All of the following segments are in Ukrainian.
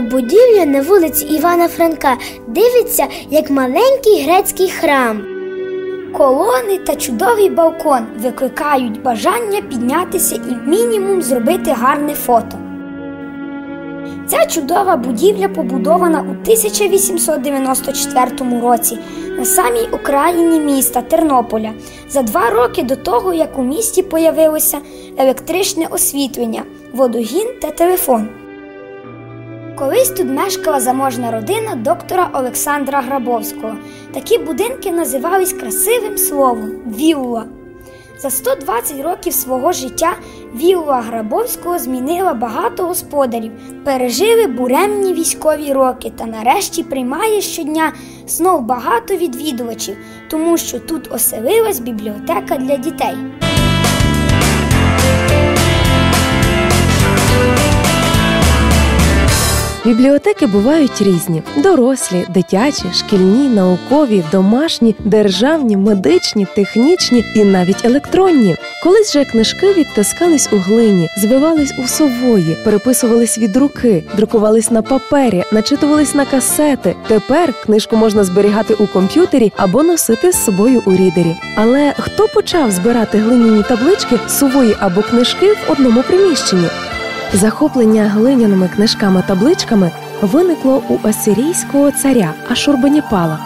Будівля на вулиці Івана Франка дивиться як маленький грецький храм. Колони та чудовий балкон викликають бажання піднятися і мінімум зробити гарне фото. Ця чудова будівля побудована у 1894 році на самій окраїні міста Тернополя за два роки до того, як у місті появилося електричне освітлення, водогін та телефон. Колись тут мешкала заможна родина доктора Олександра Грабовського. Такі будинки називались красивим словом вілла. За 120 років свого життя вілла Грабовського змінила багато господарів, пережили буремні військові роки та нарешті приймає щодня знов багато відвідувачів, тому що тут оселилась бібліотека для дітей. Бібліотеки бувають різні: дорослі, дитячі, шкільні, наукові, домашні, державні, медичні, технічні і навіть електронні. Колись же книжки відтискались у глині, звивались у сової, переписувались від руки, друкувались на папері, начитувались на касети. Тепер книжку можна зберігати у комп'ютері або носити з собою у рідері. Але хто почав збирати глиняні таблички, сувої або книжки в одному приміщенні? Захоплення глиняними книжками-табличками виникло у асирійського царя Ашурбаніпала.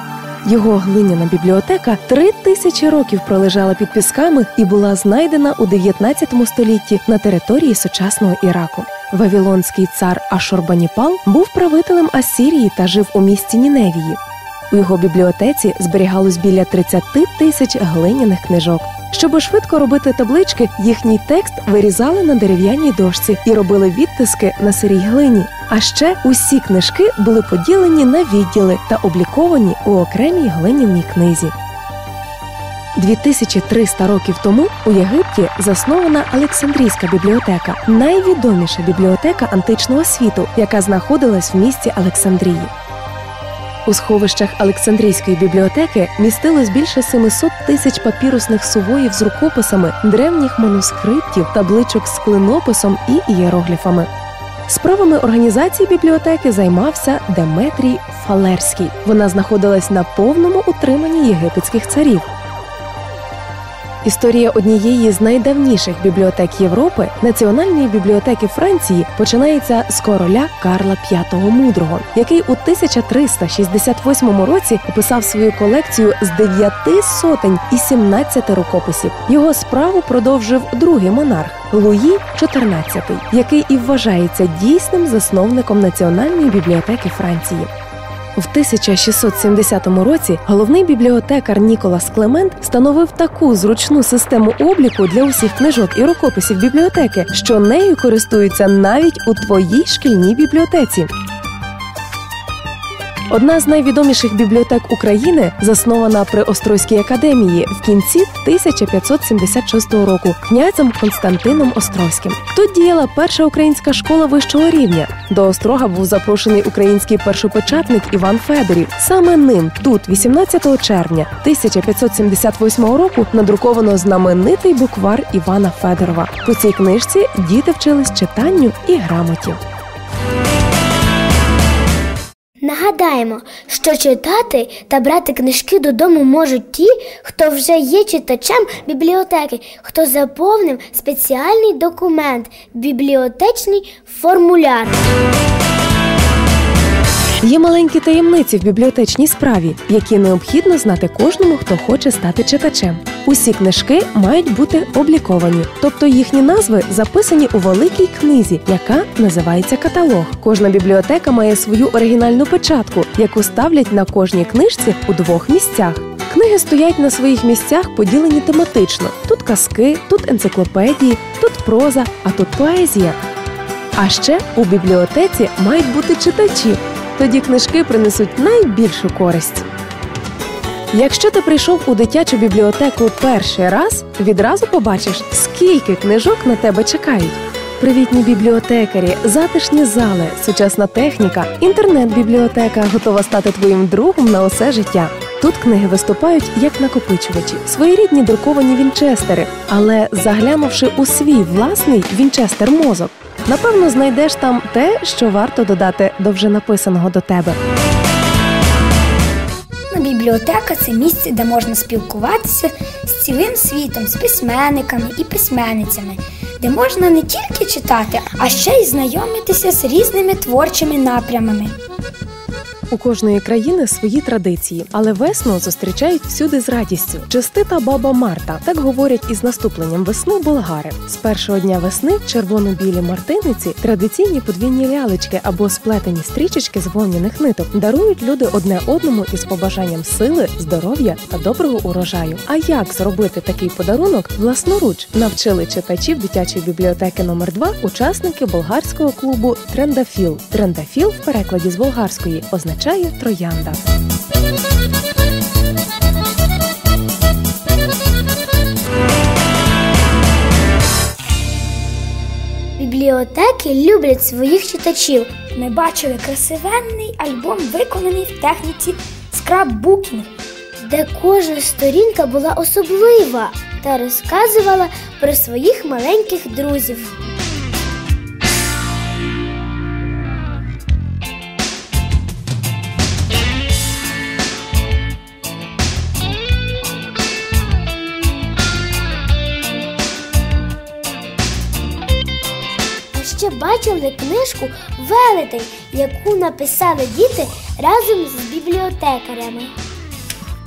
Його глиняна бібліотека три тисячі років пролежала під пісками і була знайдена у 19 столітті на території сучасного Іраку. Вавилонський цар Ашурбаніпал був правителем Асірії та жив у місті Ніневії. У його бібліотеці зберігалось біля 30 тисяч глиняних книжок. Щоб швидко робити таблички, їхній текст вирізали на дерев'яній дошці і робили відтиски на сирій глині. А ще усі книжки були поділені на відділи та обліковані у окремій глиняній книзі. 2300 років тому у Єгипті заснована Олександрійська бібліотека, найвідоміша бібліотека античного світу, яка знаходилась в місті Олександрії. У сховищах Олександрійської бібліотеки містилось більше 700 тисяч папірусних сувоїв з рукописами, древніх манускриптів, табличок з клинописом і ієрогліфами. Справами організації бібліотеки займався Деметрій Фалерський. Вона знаходилась на повному утриманні єгипетських царів. Історія однієї з найдавніших бібліотек Європи, Національної бібліотеки Франції, починається з короля Карла V Мудрого, який у 1368 році описав свою колекцію з дев'яти сотень і 17 рукописів. Його справу продовжив другий монарх Луї XIV, який і вважається дійсним засновником Національної бібліотеки Франції. В 1670 році головний бібліотекар Ніколас Клемент встановив таку зручну систему обліку для усіх книжок і рукописів бібліотеки, що нею користуються навіть у твоїй шкільній бібліотеці. Одна з найвідоміших бібліотек України заснована при Острозькій академії в кінці 1576 року князем Константином Острозьким. Тут діяла перша українська школа вищого рівня. До Острога був запрошений український першопечатник Іван Федорів. Саме ним тут, 18 червня 1578 року, надруковано знаменитий буквар Івана Федорова. По цій книжці діти вчились читанню і грамоті. Нагадаємо, що читати та брати книжки додому можуть ті, хто вже є читачем бібліотеки, хто заповнив спеціальний документ бібліотечний формуляр. Є маленькі таємниці в бібліотечній справі, які необхідно знати кожному, хто хоче стати читачем. Усі книжки мають бути обліковані, тобто їхні назви записані у великій книзі, яка називається каталог. Кожна бібліотека має свою оригінальну печатку, яку ставлять на кожній книжці у двох місцях. Книги стоять на своїх місцях, поділені тематично: тут казки, тут енциклопедії, тут проза, а тут поезія. А ще у бібліотеці мають бути читачі. Тоді книжки принесуть найбільшу користь. Якщо ти прийшов у дитячу бібліотеку перший раз, відразу побачиш, скільки книжок на тебе чекають. Привітні бібліотекарі, затишні зали, сучасна техніка, інтернет-бібліотека готова стати твоїм другом на усе життя. Тут книги виступають як накопичувачі, своєрідні друковані вінчестери, але заглянувши у свій власний вінчестер мозок, напевно, знайдеш там те, що варто додати до вже написаного до тебе. Ну, Бібліотека це місце, де можна спілкуватися з цілим світом, з письменниками і письменницями, де можна не тільки читати, а ще й знайомитися з різними творчими напрямами. У кожної країни свої традиції, але весну зустрічають всюди з радістю. Чистита баба Марта так говорять із наступленням весни болгари. З першого дня весни червоно-білі мартиниці, традиційні подвійні лялечки або сплетені стрічечки з вовняних ниток дарують люди одне одному із побажанням сили, здоров'я та доброго урожаю. А як зробити такий подарунок власноруч навчили читачів дитячої бібліотеки номер 2 учасники болгарського клубу Трендафіл. Трендафіл в перекладі з болгарської означає троянда. Бібліотеки люблять своїх читачів. Ми бачили красивенний альбом, виконаний в техніці скраббукінг. де кожна сторінка була особлива та розказувала про своїх маленьких друзів. Бачили книжку Велетень, яку написали діти разом з бібліотекарями.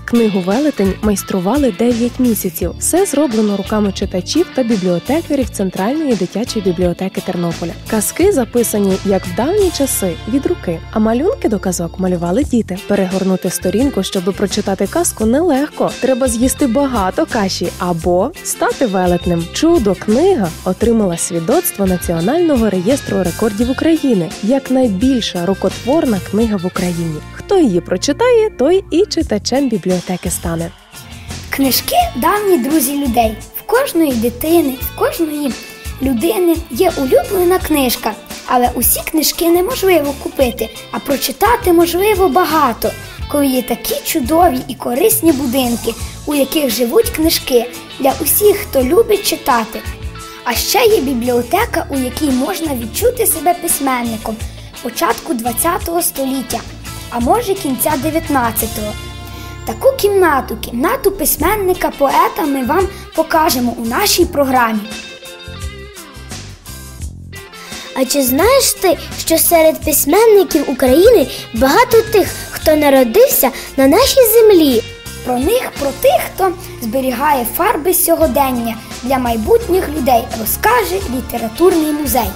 Книгу Велетень майстрували 9 місяців. Все зроблено руками читачів та бібліотекарів Центральної дитячої бібліотеки Тернополя. Казки записані як в давні часи від руки, а малюнки до казок малювали діти. Перегорнути сторінку, щоб прочитати казку, нелегко. Треба з'їсти багато каші або стати велетнем. Чудо книга отримала свідоцтво Національного реєстру рекордів України як найбільша рукотворна книга в Україні. Хто її прочитає, той і читачем бібліотеки стане. Книжки давні друзі людей. В кожної дитини, в кожної людини є улюблена книжка, але усі книжки неможливо купити, а прочитати можливо багато, коли є такі чудові і корисні будинки, у яких живуть книжки для усіх, хто любить читати. А ще є бібліотека, у якій можна відчути себе письменником початку ХХ століття, а може кінця 19-го. Таку кімнату, кімнату письменника, поета ми вам покажемо у нашій програмі. А чи знаєш ти, що серед письменників України багато тих, хто народився на нашій землі? Про них, про тих, хто зберігає фарби сьогодення для майбутніх людей, розкаже літературний музей.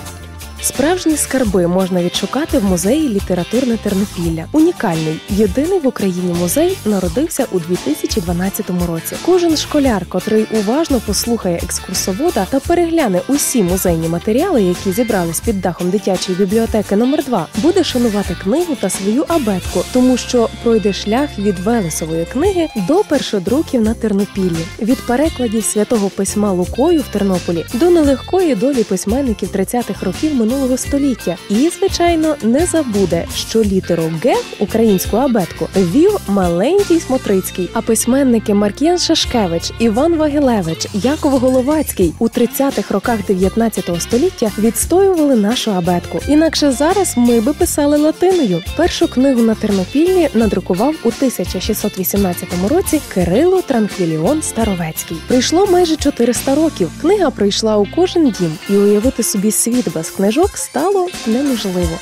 Справжні скарби можна відшукати в музеї літературне Тернопілля. Унікальний, єдиний в Україні музей народився у 2012 році. Кожен школяр, котрий уважно послухає екскурсовода та перегляне усі музейні матеріали, які зібрались під дахом дитячої бібліотеки номер 2 буде шанувати книгу та свою абетку, тому що пройде шлях від Велесової книги до першодруків на Тернопіллі, від перекладів святого письма Лукою в Тернополі до нелегкої долі письменників 30-х років минулого століття. І, звичайно, не забуде, що літеру Г українську абетку вів маленький Смотрицький, а письменники Марк'ян Шашкевич, Іван Вагилевич, Яков Головацький у 30-х роках 19 століття відстоювали нашу абетку. Інакше зараз ми би писали латиною. Першу книгу на Тернопіллі надрукував у 1618 році Кирило Транквіліон Старовецький. Прийшло майже 400 років. Книга прийшла у кожен дім, і уявити собі світ без книжок стало неможливо.